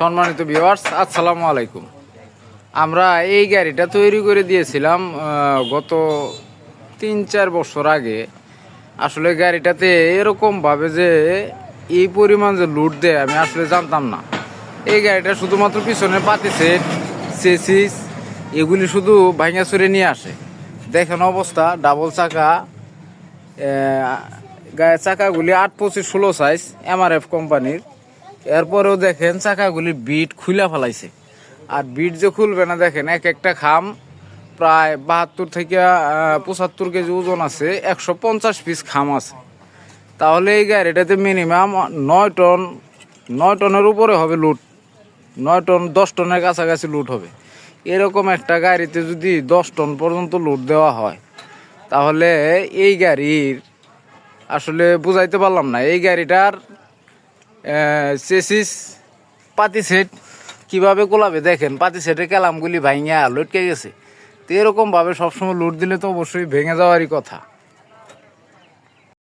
সম্মানিত ভিউয়ার্স আসসালামু আলাইকুম। আমরা এই গাড়িটা তৈরি করে দিয়েছিলাম গত তিন চার বছর আগে। আসলে গাড়িটাতে এরকম ভাবে যে এই পরিমাণ যে লুট দেয়, আমি আসলে জানতাম না। এই গাড়িটা শুধুমাত্র পিছনে পাতি সেট এগুলি শুধু ভাঙা চুরে নিয়ে আসে। দেখেন অবস্থা ডাবল চাকা গায়ে চাকাগুলি আট পঁচিশ ষোলো সাইজ এমআরএফ কোম্পানির এরপরেও দেখেন চাকাগুলি বিট খুলে ফেলাইছে। আর বিট যে খুলবে না, দেখেন এক একটা খাম প্রায় বাহাত্তর থেকে পঁচাত্তর কেজি ওজন আছে, একশো পঞ্চাশ পিস খাম আছে। তাহলে এই গাড়িটাতে মিনিমাম নয় টন, নয় টনের উপরে হবে লুট নয় টন, দশ টনের কাছাকাছি লুট হবে। এরকম একটা গাড়িতে যদি দশ টন পর্যন্ত লুট দেওয়া হয়, তাহলে এই গাড়ির আসলে বুঝাইতে পারলাম না, এই গাড়িটার চেসিস পাতি সেট, কীভাবে কোলাবে দেখেন, পাতি সেটে কেলামগুলি ভাঙিয়া লটকে গেছে। তো এরকমভাবে সবসময় লুট দিলে তো অবশ্যই ভেঙে যাওয়ারই কথা।